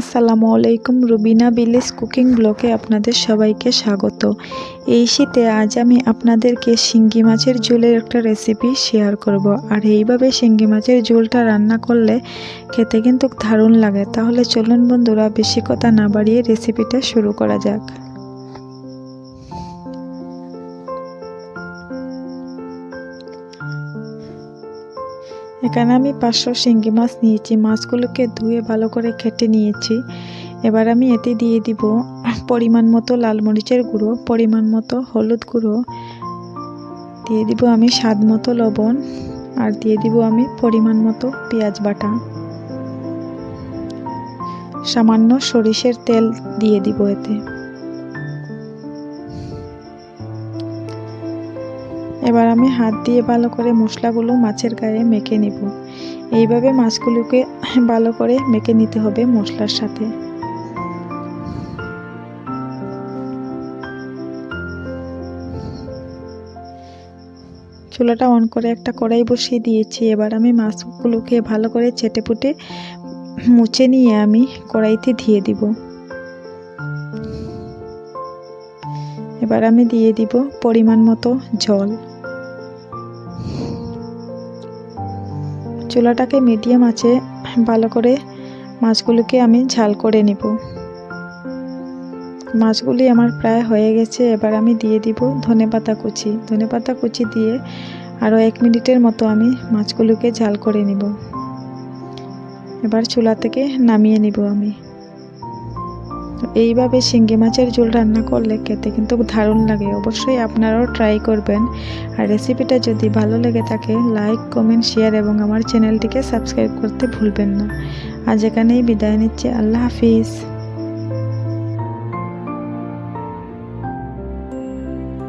আসসালামু আলাইকুম, রুবিনা বিলিস কুকিং ব্লকে আপনাদের সবাইকে স্বাগত। এই শীতে আজ আমি আপনাদেরকে শিঙ্গি মাছের ঝোলের একটা রেসিপি শেয়ার করব। আর এইভাবে শিঙ্গি মাছের ঝোলটা রান্না করলে খেতে কিন্তু দারুণ লাগে। তাহলে চলুন বন্ধুরা, বেশি কথা না বাড়িয়ে রেসিপিটা শুরু করা যাক। এখানে আমি পাঁচশো শিঙ্গি মাছ নিয়েছি। মাছগুলোকে ধুয়ে ভালো করে খেটে নিয়েছি। এবার আমি এতে দিয়ে দিব পরিমাণ মতো লাল মরিচের গুঁড়ো, পরিমাণ মতো হলুদ গুঁড়ো। দিয়ে দিব আমি স্বাদ মতো লবণ আর দিয়ে দিব আমি পরিমাণ মতো পেঁয়াজ বাটা। সামান্য সরিষের তেল দিয়ে দিব এতে। এবার আমি হাত দিয়ে ভালো করে মশলাগুলো মাছের গায়ে মেখে নিব। এইভাবে মাছগুলোকে ভালো করে মেখে নিতে হবে মশলার সাথে। চুলাটা অন করে একটা কড়াই বসিয়ে দিয়েছি। এবার আমি মাছগুলোকে ভালো করে চেটে পুটে মুছে নিয়ে আমি কড়াইতে দিয়ে দিব। এবার আমি দিয়ে দিব পরিমাণ মতো জল। চুলাটাকে মিডিয়াম আছে, ভালো করে মাছগুলোকে আমি ঝাল করে নিব। মাছগুলি আমার প্রায় হয়ে গেছে, এবার আমি দিয়ে দিব ধনে পাতা কুচি। ধনে পাতা কুচি দিয়ে আরও এক মিনিটের মতো আমি মাছগুলোকে ঝাল করে নিব। এবার চুলা থেকে নামিয়ে নিব আমি। এইভাবে শিঙ্গি মাছের ঝোল রান্না করলে খেতে কিন্তু দারুণ লাগে। অবশ্যই আপনারাও ট্রাই করবেন। আর রেসিপিটা যদি ভালো লেগে থাকে লাইক কমেন্ট শেয়ার এবং আমার চ্যানেলটিকে সাবস্ক্রাইব করতে ভুলবেন না। আজ এখানেই বিদায় নিচ্ছি। আল্লাহ হাফিজ।